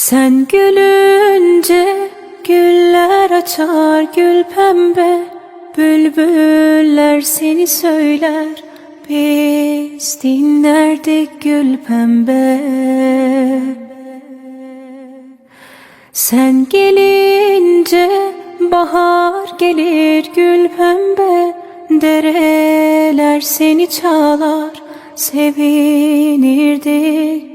Sen gülünce güller açar gül pembe Bülbüller seni söyler. Biz dinlerdik gül pembe. Sen gelince bahar gelir gül pembe Dereler seni çalar. Sevinirdik